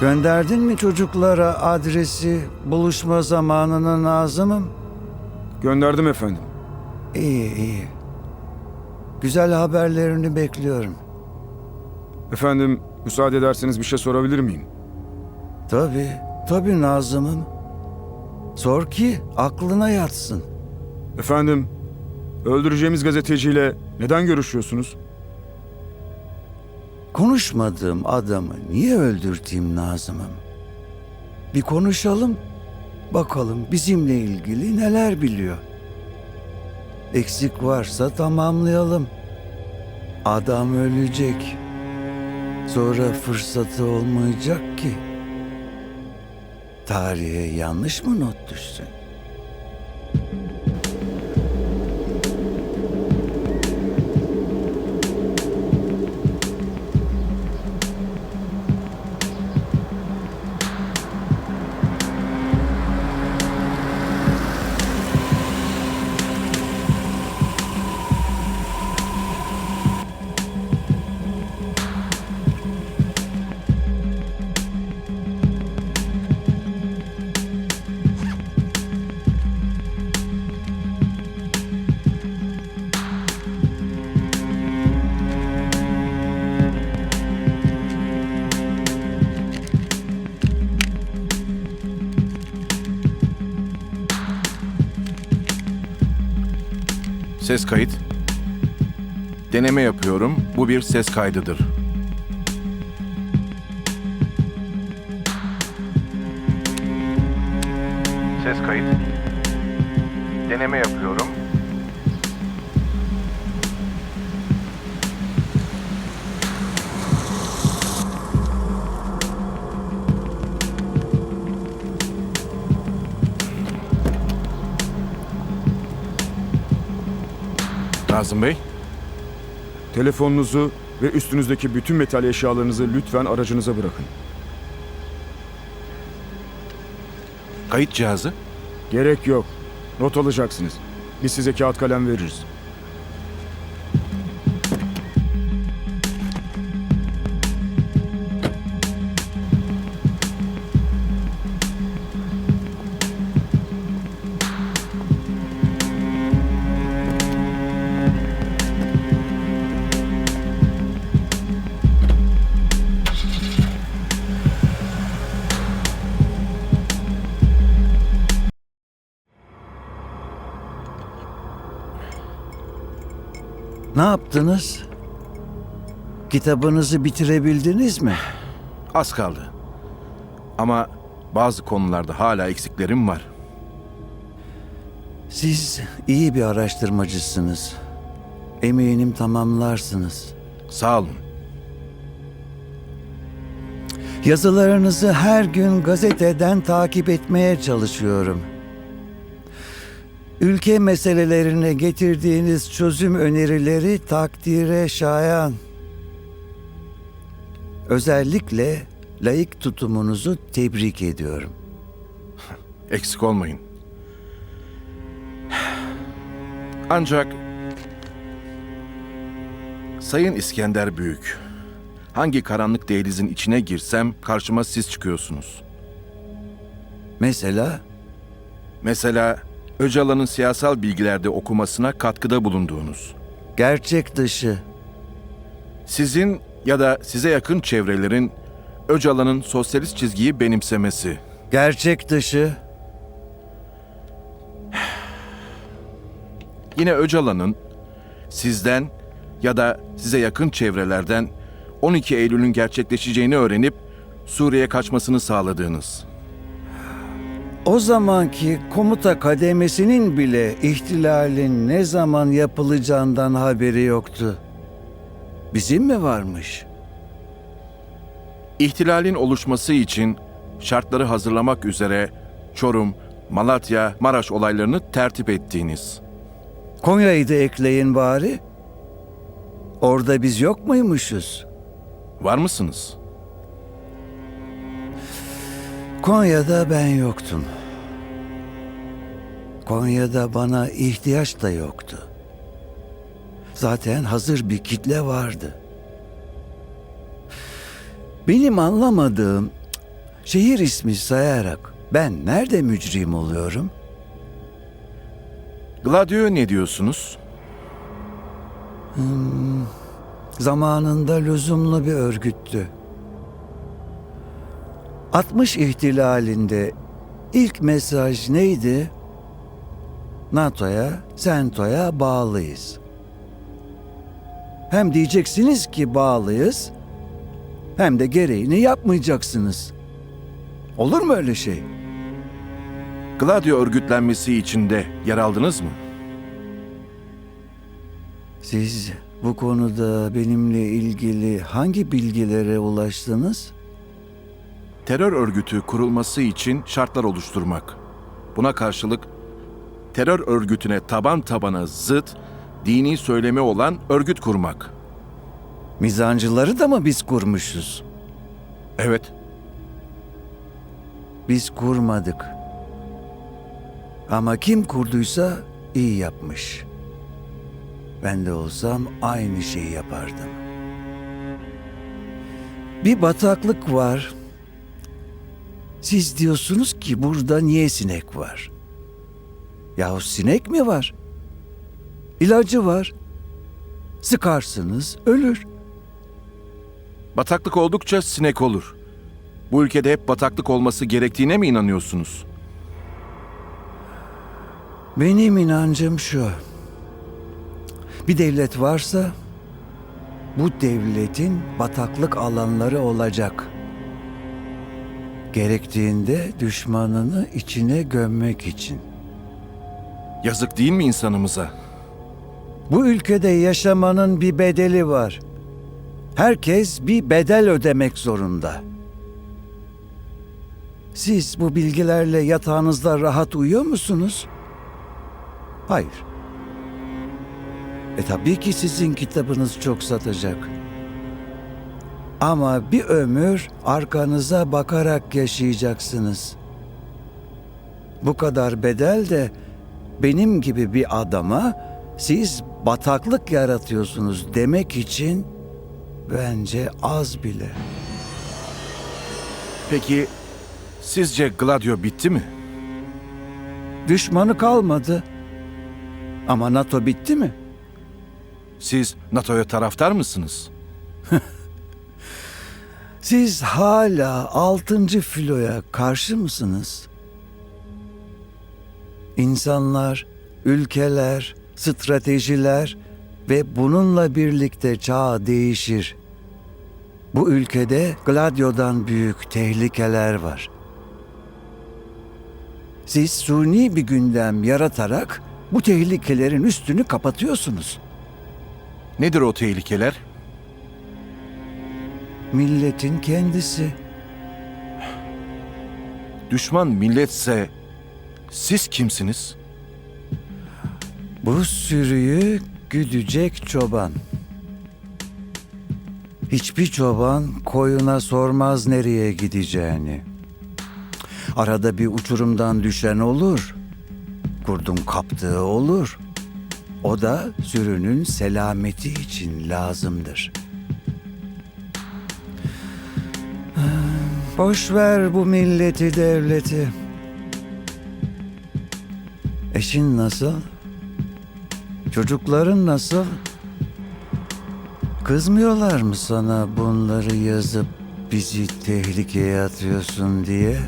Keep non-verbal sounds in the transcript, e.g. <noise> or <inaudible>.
Gönderdin mi çocuklara adresi, buluşma zamanını Nazım'ım? Gönderdim efendim. İyi iyi. Güzel haberlerini bekliyorum. Efendim müsaade ederseniz bir şey sorabilir miyim? Tabii, tabii Nazım'ım. Sor ki aklına yatsın. Efendim öldüreceğimiz gazeteciyle neden görüşüyorsunuz? Konuşmadığım adamı niye öldürteyim Nazım'ım? Bir konuşalım. Bakalım bizimle ilgili neler biliyor. Eksik varsa tamamlayalım. Adam ölecek. Sonra fırsatı olmayacak ki. Tarihe yanlış mı not düşsün? Ses kayıt. Deneme yapıyorum. Bu bir ses kaydıdır. Ses kayıt. Deneme yapıyorum. Nazım Bey, Telefonunuzu ve üstünüzdeki bütün metal eşyalarınızı lütfen aracınıza bırakın. kayıt cihazı. Gerek yok. Not alacaksınız. Biz size kağıt kalem veririz. Ne yaptınız? Kitabınızı bitirebildiniz mi? Az kaldı. Ama bazı konularda hala eksiklerim var. Siz iyi bir araştırmacısınız. Eminim tamamlarsınız. Sağ olun. Yazılarınızı her gün gazeteden takip etmeye çalışıyorum. Ülke meselelerine getirdiğiniz çözüm önerileri takdire şayan. Özellikle layık tutumunuzu tebrik ediyorum. <laughs> Eksik olmayın. Ancak Sayın İskender Büyük, hangi karanlık dehlizin içine girsem karşıma siz çıkıyorsunuz. Mesela Mesela Öcalan'ın siyasal bilgilerde okumasına katkıda bulunduğunuz. gerçek dışı Sizin ya da size yakın çevrelerin Öcalan'ın sosyalist çizgiyi benimsemesi. Gerçek dışı Yine Öcalan'ın sizden ya da size yakın çevrelerden 12 Eylül'ün gerçekleşeceğini öğrenip Suriye kaçmasını sağladığınız. O zamanki komuta kademesinin bile ihtilalin ne zaman yapılacağından haberi yoktu. Bizim mi varmış? İhtilalin oluşması için şartları hazırlamak üzere Çorum, Malatya, Maraş olaylarını tertip ettiğiniz. Konya'yı da ekleyin bari. Orada biz yok muymuşuz? Var mısınız? Konya'da ben yoktum. Konya'da bana ihtiyaç da yoktu. Zaten hazır bir kitle vardı. Benim anlamadığım Şehir ismi sayarak ben nerede mücrim oluyorum? Gladio'ya ne diyorsunuz? Zamanında lüzumlu bir örgüttü. 60 ihtilalinde ilk mesaj neydi? NATO'ya, SENTO'ya bağlıyız. Hem diyeceksiniz ki bağlıyız, hem de gereğini yapmayacaksınız. Olur mu öyle şey? Gladio örgütlenmesi içinde yer aldınız mı? Siz bu konuda benimle ilgili hangi bilgilere ulaştınız? Terör örgütü kurulması için şartlar oluşturmak. Buna karşılık terör örgütüne taban tabana zıt, dini söylemi olan örgüt kurmak. Mizancıları da mı biz kurmuşuz? Evet, Biz kurmadık. Ama kim kurduysa iyi yapmış. Ben de olsam aynı şeyi yapardım. Bir bataklık var. Siz diyorsunuz ki burada niye sinek var? Yahu sinek mi var? İlacı var. Sıkarsınız ölür. bataklık oldukça sinek olur. Bu ülkede hep bataklık olması gerektiğine mi inanıyorsunuz? Benim inancım şu. Bir devlet varsa bu devletin bataklık alanları olacak. Gerektiğinde düşmanını içine gömmek için. Yazık değil mi insanımıza? Bu ülkede yaşamanın bir bedeli var. Herkes bir bedel ödemek zorunda. Siz bu bilgilerle yatağınızda rahat uyuyor musunuz? Hayır. E tabii ki sizin kitabınız çok satacak. Ama bir ömür arkanıza bakarak yaşayacaksınız. Bu kadar bedel de benim gibi bir adama siz bataklık yaratıyorsunuz demek için bence az bile. Peki sizce Gladio bitti mi? Düşmanı kalmadı. Ama NATO bitti mi? Siz NATO'ya taraftar mısınız? <laughs> Siz hala 6. filoya karşı mısınız? İnsanlar, ülkeler, stratejiler ve bununla birlikte çağ değişir. Bu ülkede Gladio'dan büyük tehlikeler var. Siz suni bir gündem yaratarak bu tehlikelerin üstünü kapatıyorsunuz. Nedir o tehlikeler? Milletin kendisi. Düşman milletse siz kimsiniz? Bu sürüyü güdecek çoban. Hiçbir çoban koyuna sormaz nereye gideceğini. Arada bir uçurumdan düşen olur. Kurdun kaptığı olur. O da sürünün selameti için lazımdır. Boş ver bu milleti devleti. Eşin nasıl? Çocukların nasıl? Kızmıyorlar mı sana bunları yazıp bizi tehlikeye atıyorsun diye?